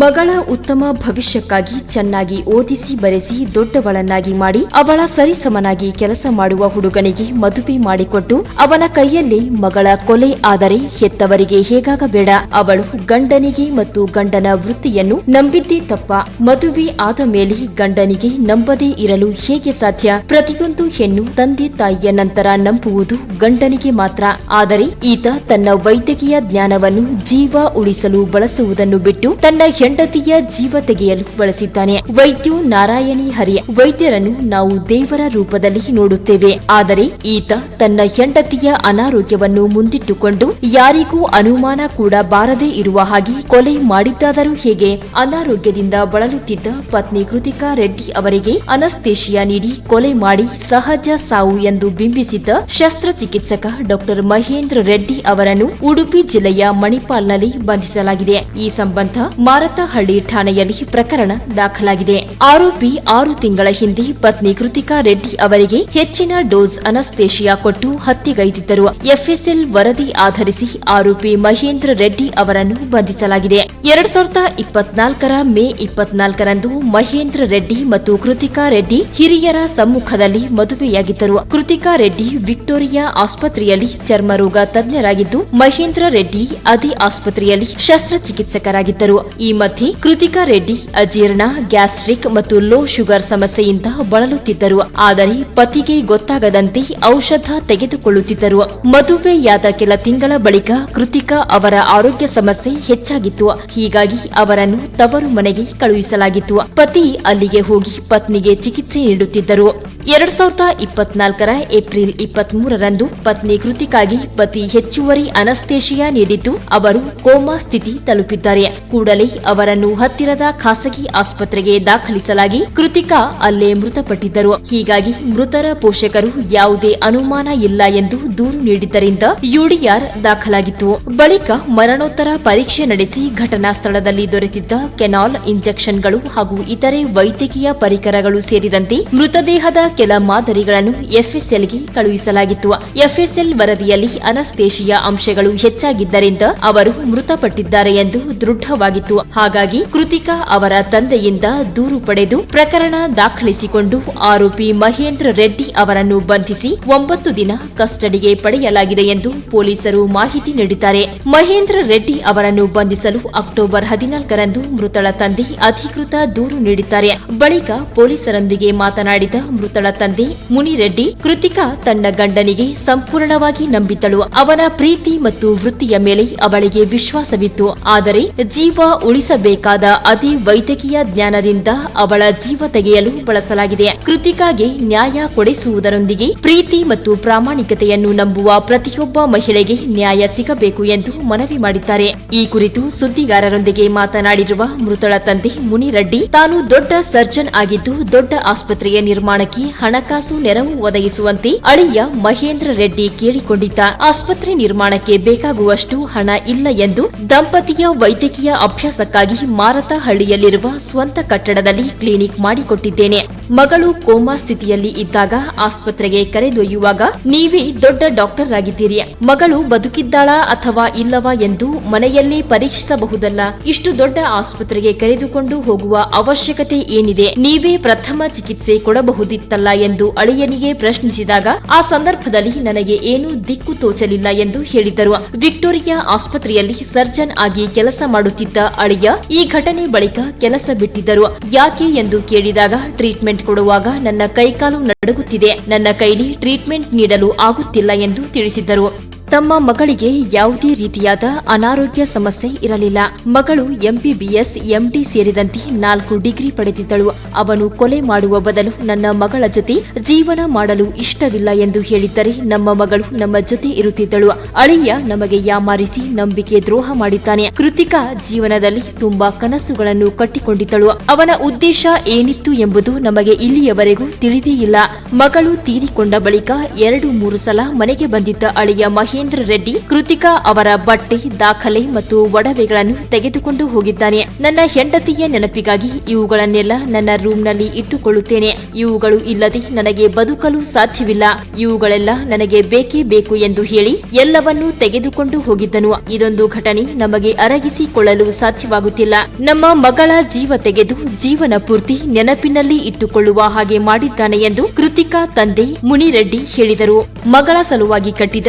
ಮಗಳ ಉತ್ತಮ ಭವಿಷ್ಯಕ್ಕಾಗಿ ಚೆನ್ನಾಗಿ ಓದಿಸಿ ಬರೆಸಿ ದೊಡ್ಡವಳನ್ನಾಗಿ ಮಾಡಿ ಅವಳ ಸರಿಸಮನಾಗಿ ಕೆಲಸ ಮಾಡುವ ಹುಡುಗನಿಗೆ ಮದುವೆ ಮಾಡಿಕೊಟ್ಟು ಅವನ ಕೈಯಲ್ಲಿ ಮಗಳ ಕೊಲೆ ಆದರೆ ಹೆತ್ತವರಿಗೆ ಹೇಗಾಗಬೇಡ? ಅವಳು ಗಂಡನಿಗೆ ಮತ್ತು ಗಂಡನ ವೃತ್ತಿಯನ್ನು ನಂಬಿದ್ದೇ ತಪ್ಪ. ಮದುವೆ ಆದ ಮೇಲೆ ಗಂಡನಿಗೆ ನಂಬದೇ ಇರಲು ಹೇಗೆ ಸಾಧ್ಯ? ಪ್ರತಿಯೊಂದು ಹೆಣ್ಣು ತಂದೆ ತಾಯಿಯ ನಂತರ ನಂಬುವುದು ಗಂಡನಿಗೆ ಮಾತ್ರ. ಆದರೆ ಈತ ತನ್ನ ವೈದ್ಯಕೀಯ ಜ್ಞಾನವನ್ನು ಜೀವ ಉಳಿಸಲು ಬಳಸುವುದನ್ನು ಬಿಟ್ಟು ತನ್ನ ಹೆಂಡತಿಯ ಜೀವ ತೆಗೆಯಲು ಬಳಸಿದ್ದಾನೆ. ವೈದ್ಯು ನಾರಾಯಣಿ ಹರಿಯ ವೈದ್ಯರನ್ನು ನಾವು ದೇವರ ರೂಪದಲ್ಲಿ ನೋಡುತ್ತೇವೆ. ಆದರೆ ಈತ ತನ್ನ ಹೆಂಡತಿಯ ಅನಾರೋಗ್ಯವನ್ನು ಮುಂದಿಟ್ಟುಕೊಂಡು ಯಾರಿಗೂ ಅನುಮಾನ ಕೂಡ ಬಾರದೇ ಇರುವ ಹಾಗೆ ಕೊಲೆ ಮಾಡಿದ್ದಾದರೂ ಹೇಗೆ? ಅನಾರೋಗ್ಯದಿಂದ ಬಳಲುತ್ತಿದ್ದ ಪತ್ನಿ ಕೃತಿಕಾ ರೆಡ್ಡಿ ಅವರಿಗೆ ಅನಸ್ತೇಶಿಯಾ ನೀಡಿ ಕೊಲೆ ಮಾಡಿ ಸಹಜ ಸಾವು ಎಂದು ಬಿಂಬಿಸಿದ್ದ ಶಸ್ತ್ರಚಿಕಿತ್ಸಕ ಡಾಕ್ಟರ್ ಮಹೇಂದ್ರ ರೆಡ್ಡಿ ಅವರನ್ನು ಉಡುಪಿ ಜಿಲ್ಲೆಯ ಮಣಿಪಾಲ್ನಲ್ಲಿ ಬಂಧಿಸಲಾಗಿದೆ. ಈ ಸಂಬಂಧ ಮಾರತಹಳ್ಳಿ ಠಾಣೆಯಲ್ಲಿ ಪ್ರಕರಣ ದಾಖಲಾಗಿದೆ. ಆರೋಪಿ ಆರು ತಿಂಗಳ ಹಿಂದೆ ಪತ್ನಿ ಕೃತಿಕಾ ರೆಡ್ಡಿ ಅವರಿಗೆ ಹೆಚ್ಚಿನ ಡೋಸ್ ಅನಸ್ತೇಶಿಯಾ ಕೊಟ್ಟು ಹತ್ಯೆಗೈದಿದ್ದರು. ಎಫ್ಎಸ್ಎಲ್ ವರದಿ ಆಧರಿಸಿ ಆರೋಪಿ ಮಹೇಂದ್ರ ರೆಡ್ಡಿ ಅವರನ್ನು ಬಂಧಿಸಲಾಗಿದೆ. ಎರಡ್ ಸಾವಿರದ ಇಪ್ಪತ್ನಾಲ್ಕರ ಮೇ ಇಪ್ಪತ್ನಾಲ್ಕರಂದು ಮಹೇಂದ್ರ ರೆಡ್ಡಿ ಮತ್ತು ಕೃತಿಕಾ ರೆಡ್ಡಿ ಹಿರಿಯರ ಸಮ್ಮುಖದಲ್ಲಿ ಮದುವೆಯಾಗಿದ್ದರು. ಕೃತಿಕಾ ರೆಡ್ಡಿ ವಿಕ್ಟೋರಿಯಾ ಆಸ್ಪತ್ರೆಯಲ್ಲಿ ಚರ್ಮರೋಗ ತಜ್ಞರಾಗಿದ್ದು, ಮಹೇಂದ್ರ ರೆಡ್ಡಿ ಅದೇ ಆಸ್ಪತ್ರೆಯಲ್ಲಿ ಶಸ್ತ್ರಚಿಕಿತ್ಸಕರಾಗಿದ್ದರು. ಈ ಮಧ್ಯೆ ಕೃತಿಕಾ ರೆಡ್ಡಿ, ಅಜೀರ್ಣ, ಗ್ಯಾಸ್ಟ್ರಿಕ್ ಮತ್ತು ಲೋ ಶುಗರ್ ಸಮಸ್ಯೆಯಿಂದ ಬಳಲುತ್ತಿದ್ದರು. ಆದರೆ ಪತಿಗೆ ಗೊತ್ತಾಗದಂತೆ ಔಷಧ ತೆಗೆದುಕೊಳ್ಳುತ್ತಿದ್ದರು. ಮದುವೆಯಾದ ಕೆಲ ತಿಂಗಳ ಬಳಿಕ ಕೃತಿಕಾ ಅವರ ಆರೋಗ್ಯ ಸಮಸ್ಯೆ ಹೆಚ್ಚಾಗಿತ್ತು. ಹೀಗಾಗಿ ಅವರನ್ನು ತವರು ಮನೆಗೆ ಕಳುಹಿಸಲಾಗಿತ್ತು. ಪತಿ ಅಲ್ಲಿಗೆ ಹೋಗಿ ಪತ್ನಿಗೆ ಚಿಕಿತ್ಸೆ ನೀಡುತ್ತಿದ್ದರು. ಎರಡ್ ಸಾವಿರದ ಇಪ್ಪತ್ನಾಲ್ಕರ ಏಪ್ರಿಲ್ ಇಪ್ಪತ್ಮೂರರಂದು ಪತ್ನಿ ಕೃತಿಕಾಗಿ ಪತಿ ಹೆಚ್ಚುವರಿ ಅನಸ್ತೇಶಿಯಾ ನೀಡಿದ್ದು, ಅವರು ಕೋಮಾ ಸ್ಥಿತಿ ತಲುಪಿದ್ದಾರೆ. ಕೂಡಲೇ ಅವರನ್ನು ಹತ್ತಿರದ ಖಾಸಗಿ ಆಸ್ಪತ್ರೆಗೆ ದಾಖಲಿಸಲಾಗಿ ಕೃತಿಕಾ ಅಲ್ಲೇ ಮೃತಪಟ್ಟಿದ್ದರು. ಹೀಗಾಗಿ ಮೃತರ ಪೋಷಕರು ಯಾವುದೇ ಅನುಮಾನ ಇಲ್ಲ ಎಂದು ದೂರು ನೀಡಿದ್ದರಿಂದ ಯುಡಿಆರ್ ದಾಖಲಾಗಿತ್ತು. ಬಳಿಕ ಮರಣೋತ್ತರ ಪರೀಕ್ಷೆ ನಡೆಸಿ ಘಟನಾ ಸ್ಥಳದಲ್ಲಿ ದೊರೆತಿದ್ದ ಕೆನಾಲ್ ಇಂಜೆಕ್ಷನ್ಗಳು ಹಾಗೂ ಇತರೆ ವೈದ್ಯಕೀಯ ಪರಿಕರಗಳು ಸೇರಿದಂತೆ ಮೃತದೇಹದ ಕೆಲ ಮಾದರಿಗಳನ್ನು ಎಫ್ಎಸ್ಎಲ್ಗೆ ಕಳುಹಿಸಲಾಗಿತ್ತು. ಎಫ್ಎಸ್ಎಲ್ ವರದಿಯಲ್ಲಿ ಅನಸ್ತೇಶಿಯ ಅಂಶಗಳು ಹೆಚ್ಚಾಗಿದ್ದರಿಂದ ಅವರು ಮೃತಪಟ್ಟಿದ್ದಾರೆ ಎಂದು ದೃಢವಾಗಿತ್ತು. ಹಾಗಾಗಿ ಕೃತಿಕಾ ಅವರ ತಂದೆಯಿಂದ ದೂರು ಪಡೆದು ಪ್ರಕರಣ ದಾಖಲಿಸಿಕೊಂಡು ಆರೋಪಿ ಮಹೇಂದ್ರ ರೆಡ್ಡಿ ಅವರನ್ನು ಬಂಧಿಸಿ ಒಂಬತ್ತು ದಿನ ಕಸ್ಟಡಿಗೆ ಪಡೆಯಲಾಗಿದೆ ಎಂದು ಪೊಲೀಸರು ಮಾಹಿತಿ ನೀಡಿದ್ದಾರೆ. ಮಹೇಂದ್ರ ರೆಡ್ಡಿ ಅವರನ್ನು ಬಂಧಿಸಲು ಅಕ್ಟೋಬರ್ ಹದಿನಾಲ್ಕರಂದು ಮೃತಳ ತಂದೆ ಅಧಿಕೃತ ದೂರು ನೀಡಿದ್ದಾರೆ. ಬಳಿಕ ಪೊಲೀಸರೊಂದಿಗೆ ಮಾತನಾಡಿದ ಮೃತಳ ತಂದೆ ಮುನಿರೆಡ್ಡಿ, ಕೃತಿಕಾ ತನ್ನ ಗಂಡನಿಗೆ ಸಂಪೂರ್ಣವಾಗಿ ನಂಬಿದ್ದಳು. ಅವನ ಪ್ರೀತಿ ಮತ್ತು ವೃತ್ತಿಯ ಮೇಲೆ ಅವಳಿಗೆ ವಿಶ್ವಾಸವಿತ್ತು. ಆದರೆ ಜೀವ ಉಳಿಸಬೇಕಾದ ಅತಿ ವೈದ್ಯಕೀಯ ಜ್ಞಾನದಿಂದ ಅವಳ ಜೀವ ತೆಗೆಯಲು ಬಳಸಲಾಗಿದೆ. ಕೃತಿಕಾಗೆ ನ್ಯಾಯ ಕೊಡಿಸುವುದರೊಂದಿಗೆ ಪ್ರೀತಿ ಮತ್ತು ಪ್ರಾಮಾಣಿಕತೆಯನ್ನು ನಂಬುವ ಪ್ರತಿಯೊಬ್ಬ ಮಹಿಳೆಗೆ ನ್ಯಾಯ ಸಿಗಬೇಕು ಎಂದು ಮನವಿ ಮಾಡಿದ್ದಾರೆ. ಈ ಕುರಿತು ಸುದ್ದಿಗಾರರೊಂದಿಗೆ ಮಾತನಾಡಿರುವ ಮೃತಳ ತಂದೆ ಮುನಿರೆಡ್ಡಿ, ತಾನು ದೊಡ್ಡ ಸರ್ಜನ್ ಆಗಿದ್ದು ದೊಡ್ಡ ಆಸ್ಪತ್ರೆಯ ನಿರ್ಮಾಣಕ್ಕೆ ಹಣಕಾಸು ನೆರವು ಒದಗಿಸುವಂತೆ ಅಳಿಯ ಮಹೇಂದ್ರ ರೆಡ್ಡಿ ಕೇಳಿಕೊಂಡಿದ್ದ. ಆಸ್ಪತ್ರೆ ನಿರ್ಮಾಣಕ್ಕೆ ಬೇಕಾಗುವಷ್ಟು ಹಣ ಇಲ್ಲ ಎಂದು ದಂಪತಿಯ ವೈದ್ಯಕೀಯ ಅಭ್ಯಾಸಕ್ಕಾಗಿ ಮಾರತಹಳ್ಳಿಯಲ್ಲಿರುವ ಸ್ವಂತ ಕಟ್ಟಡದಲ್ಲಿ ಕ್ಲಿನಿಕ್ ಮಾಡಿಕೊಟ್ಟಿದ್ದೇನೆ. ಮಗಳು ಕೋಮಾ ಸ್ಥಿತಿಯಲ್ಲಿ ಇದ್ದಾಗ ಆಸ್ಪತ್ರೆಗೆ ಕರೆದೊಯ್ಯುವಾಗ, ನೀವೇ ದೊಡ್ಡ ಡಾಕ್ಟರ್ ಆಗಿದ್ದೀರಿ ಮಗಳು ಬದುಕಿದ್ದಾಳಾ ಅಥವಾ ಇಲ್ಲವಾ ಎಂದು ಮನೆಯಲ್ಲೇ ಪರೀಕ್ಷಿಸಬಹುದಲ್ಲ. ಇಷ್ಟು ದೊಡ್ಡ ಆಸ್ಪತ್ರೆಗೆ ಕರೆದುಕೊಂಡು ಹೋಗುವ ಅವಶ್ಯಕತೆ ಏನಿದೆ? ನೀವೇ ಪ್ರಥಮ ಚಿಕಿತ್ಸೆ ಕೊಡಬಹುದಿತ್ತಲ್ಲ ಎಂದು ಅಳಿಯನಿಗೆ ಪ್ರಶ್ನಿಸಿದಾಗ, ಆ ಸಂದರ್ಭದಲ್ಲಿ ನನಗೆ ಏನೂ ದಿಕ್ಕು ತೋಚಲಿಲ್ಲ ಎಂದು ಹೇಳಿದರು. ವಿಕ್ಟೋರಿಯಾ ಆಸ್ಪತ್ರೆಯಲ್ಲಿ ಸರ್ಜನ್ ಆಗಿ ಕೆಲಸ ಮಾಡುತ್ತಿದ್ದ ಅಳಿಯ ಈ ಘಟನೆ ಬಳಿಕ ಕೆಲಸ ಬಿಟ್ಟಿದ್ದರು. ಯಾಕೆ ಎಂದು ಕೇಳಿದಾಗ ಟ್ರೀಟ್ಮೆಂಟ್ ಕೊಡುವಾಗ ನನ್ನ ಕೈಕಾಲು ನಡುಗುತ್ತಿದೆ. ನನ್ನ ಕೈಲಿ ಟ್ರೀಟ್ಮೆಂಟ್ ನೀಡಲು ಆಗುತ್ತಿಲ್ಲ ಎಂದು ತಿಳಿಸಿದ್ದರು. ತಮ್ಮ ಮಗಳಿಗೆ ಯಾವುದೇ ರೀತಿಯಾದ ಅನಾರೋಗ್ಯ ಸಮಸ್ಯೆ ಇರಲಿಲ್ಲ. ಮಗಳು ಎಂಬಿಬಿಎಸ್ ಎಂಡಿ ಸೇರಿದಂತೆ ನಾಲ್ಕು ಡಿಗ್ರಿ ಪಡೆದಿದ್ದಳು. ಅವನು ಕೊಲೆ ಮಾಡುವ ಬದಲು ನನ್ನ ಮಗಳ ಜೊತೆ ಜೀವನ ಮಾಡಲು ಇಷ್ಟವಿಲ್ಲ ಎಂದು ಹೇಳಿದ್ದರೆ ನಮ್ಮ ಮಗಳು ನಮ್ಮ ಜೊತೆ ಇರುತ್ತಿದ್ದಳು. ಅಳಿಯ ನಮಗೆ ಯಾಮಾರಿಸಿ ನಂಬಿಕೆ ದ್ರೋಹ ಮಾಡಿದ್ದಾನೆ. ಕೃತಿಕಾ ಜೀವನದಲ್ಲಿ ತುಂಬಾ ಕನಸುಗಳನ್ನು ಕಟ್ಟಿಕೊಂಡಿದ್ದಳು. ಅವನ ಉದ್ದೇಶ ಏನಿತ್ತು ಎಂಬುದು ನಮಗೆ ಇಲ್ಲಿಯವರೆಗೂ ತಿಳಿದೇ ಇಲ್ಲ. ಮಗಳು ತೀರಿಕೊಂಡ ಬಳಿಕ ಎರಡು ಮೂರು ಸಲ ಮನೆಗೆ ಬಂದಿದ್ದ ಅಳಿಯ ಮಹೇಂದ್ರ ಮಹೇಂದ್ರ ರೆಡ್ಡಿ, ಕೃತಿಕಾ ಅವರ ಬಟ್ಟೆ, ದಾಖಲೆ ಮತ್ತು ಒಡವೆಗಳನ್ನು ತೆಗೆದುಕೊಂಡು ಹೋಗಿದ್ದಾನೆ. ನನ್ನ ಹೆಂಡತಿಯ ನೆನಪಿಗಾಗಿ ಇವುಗಳನ್ನೆಲ್ಲ ನನ್ನ ರೂಮ್ನಲ್ಲಿ ಇಟ್ಟುಕೊಳ್ಳುತ್ತೇನೆ. ಇವುಗಳು ಇಲ್ಲದೆ ನನಗೆ ಬದುಕಲು ಸಾಧ್ಯವಿಲ್ಲ. ಇವುಗಳೆಲ್ಲ ನನಗೆ ಬೇಕೇ ಬೇಕು ಎಂದು ಹೇಳಿ ಎಲ್ಲವನ್ನೂ ತೆಗೆದುಕೊಂಡು ಹೋಗಿದ್ದನು. ಇದೊಂದು ಘಟನೆ ನಮಗೆ ಅರಗಿಸಿಕೊಳ್ಳಲು ಸಾಧ್ಯವಾಗುತ್ತಿಲ್ಲ. ನಮ್ಮ ಮಗಳ ಜೀವ ತೆಗೆದು ಜೀವನ ಪೂರ್ತಿ ನೆನಪಿನಲ್ಲಿ ಇಟ್ಟುಕೊಳ್ಳುವ ಹಾಗೆ ಮಾಡಿದ್ದಾನೆ ಎಂದು ಕೃತಿಕಾ ತಂದೆ ಮುನಿರೆಡ್ಡಿ ಹೇಳಿದರು. ಮಗಳ ಸಲುವಾಗಿ ಕಟ್ಟಿದ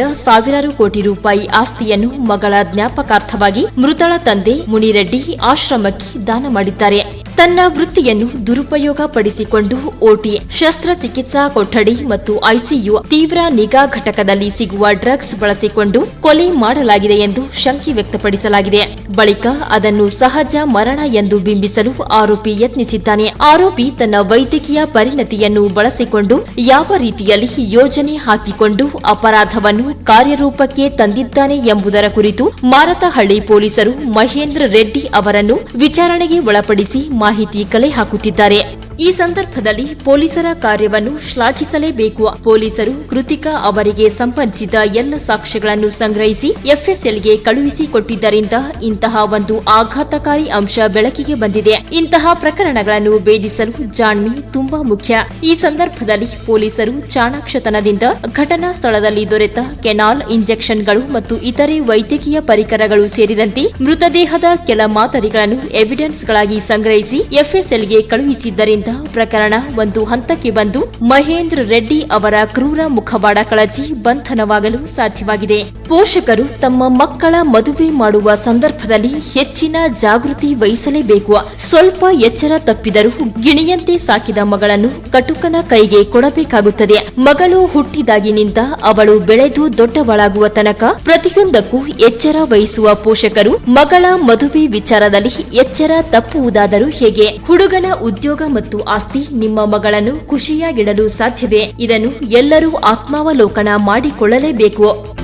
ಸಾವಿರಾರು ಕೋಟಿ ರೂಪಾಯಿ ಆಸ್ತಿಯನ್ನು ಮಗಳ ಜ್ಞಾಪಕಾರ್ಥವಾಗಿ ಮೃತಳ ತಂದೆ ಮುನಿರೆಡ್ಡಿ ಆಶ್ರಮಕ್ಕೆ ದಾನ ಮಾಡಿದ್ದಾರೆ. ತನ್ನ ವೃತ್ತಿಯನ್ನು ದುರುಪಯೋಗ ಪಡಿಸಿಕೊಂಡು ಓಟಿ, ಶಸ್ತ್ರಚಿಕಿತ್ಸಾ ಕೊಠಡಿ ಮತ್ತು ಐಸಿಯು ತೀವ್ರ ನಿಗಾ ಘಟಕದಲ್ಲಿ ಸಿಗುವ ಡ್ರಗ್ಸ್ ಬಳಸಿಕೊಂಡು ಕೊಲೆ ಮಾಡಲಾಗಿದೆ ಎಂದು ಶಂಕೆ ವ್ಯಕ್ತಪಡಿಸಲಾಗಿದೆ. ಬಳಿಕ ಅದನ್ನು ಸಹಜ ಮರಣ ಎಂದು ಬಿಂಬಿಸಲು ಆರೋಪಿ ಯತ್ನಿಸಿದ್ದಾನೆ. ಆರೋಪಿ ತನ್ನ ವೈದ್ಯಕೀಯ ಪರಿಣತಿಯನ್ನು ಬಳಸಿಕೊಂಡು ಯಾವ ರೀತಿಯಲ್ಲಿ ಯೋಜನೆ ಹಾಕಿಕೊಂಡು ಅಪರಾಧವನ್ನು ಕಾರ್ಯರೂಪಕ್ಕೆ ತಂದಿದ್ದಾನೆ ಎಂಬುದರ ಕುರಿತು ಮಾರತಹಳ್ಳಿ ಪೊಲೀಸರು ಮಹೇಂದ್ರ ರೆಡ್ಡಿ ಅವರನ್ನು ವಿಚಾರಣೆಗೆ ಒಳಪಡಿಸಿ ಮಾಹಿತಿ ಕಲೆ ಹಾಕುತ್ತಿದ್ದಾರೆ. ಈ ಸಂದರ್ಭದಲ್ಲಿ ಪೊಲೀಸರ ಕಾರ್ಯವನ್ನು ಶ್ಲಾಘಿಸಲೇಬೇಕು. ಪೊಲೀಸರು ಕೃತಿಕಾ ಅವರಿಗೆ ಸಂಬಂಧಿಸಿದ ಎಲ್ಲ ಸಾಕ್ಷ್ಯಗಳನ್ನು ಸಂಗ್ರಹಿಸಿ ಎಫ್ಎಸ್ಎಲ್ಗೆ ಕಳುಹಿಸಿಕೊಟ್ಟಿದ್ದರಿಂದ ಇಂತಹ ಒಂದು ಆಘಾತಕಾರಿ ಅಂಶ ಬೆಳಕಿಗೆ ಬಂದಿದೆ. ಇಂತಹ ಪ್ರಕರಣಗಳನ್ನು ಭೇದಿಸಲು ಜಾಣ್ಮೆ ತುಂಬಾ ಮುಖ್ಯ. ಈ ಸಂದರ್ಭದಲ್ಲಿ ಪೊಲೀಸರು ಚಾಣಾಕ್ಷತನದಿಂದ ಘಟನಾ ಸ್ಥಳದಲ್ಲಿ ದೊರೆತ ಕೆನಾಲ್ ಇಂಜೆಕ್ಷನ್ಗಳು ಮತ್ತು ಇತರೆ ವೈದ್ಯಕೀಯ ಪರಿಕರಗಳು ಸೇರಿದಂತೆ ಮೃತದೇಹದ ಕೆಲ ಮಾದರಿಗಳನ್ನು ಎವಿಡೆನ್ಸ್ಗಳಾಗಿ ಸಂಗ್ರಹಿಸಿ ಎಫ್ಎಸ್ಎಲ್ಗೆ ಕಳುಹಿಸಿದ್ದರಿಂದ ಪ್ರಕರಣ ಒಂದು ಹಂತಕ್ಕೆ ಬಂದು ಮಹೇಂದ್ರ ರೆಡ್ಡಿ ಅವರ ಕ್ರೂರ ಮುಖವಾಡ ಕಳಚಿ ಬಂಧನವಾಗಲು ಸಾಧ್ಯವಾಗಿದೆ. ಪೋಷಕರು ತಮ್ಮ ಮಕ್ಕಳ ಮದುವೆ ಮಾಡುವ ಸಂದರ್ಭದಲ್ಲಿ ಹೆಚ್ಚಿನ ಜಾಗೃತಿ ವಹಿಸಲೇಬೇಕು. ಸ್ವಲ್ಪ ಎಚ್ಚರ ತಪ್ಪಿದರೂ ಗಿಣಿಯಂತೆ ಸಾಕಿದ ಮಗಳನ್ನು ಕಟುಕನ ಕೈಗೆ ಕೊಡಬೇಕಾಗುತ್ತದೆ. ಮಗಳು ಹುಟ್ಟಿದಾಗಿನಿಂದ ಅವಳು ಬೆಳೆದು ದೊಡ್ಡವಳಾಗುವ ತನಕ ಪ್ರತಿಯೊಂದಕ್ಕೂ ಎಚ್ಚರ ವಹಿಸುವ ಪೋಷಕರು ಮಗಳ ಮದುವೆ ವಿಚಾರದಲ್ಲಿ ಎಚ್ಚರ ತಪ್ಪುವುದಾದರೂ ಹೇಗೆ? ಹುಡುಗನ ಉದ್ಯೋಗ ಮತ್ತು ಆಸ್ತಿ ನಿಮ್ಮ ಮಗಳನ್ನು ಖುಷಿಯಾಗಿಡಲು ಸಾಧ್ಯವೇ? ಇದನ್ನು ಎಲ್ಲರೂ ಆತ್ಮಾವಲೋಕನ ಮಾಡಿಕೊಳ್ಳಲೇಬೇಕು.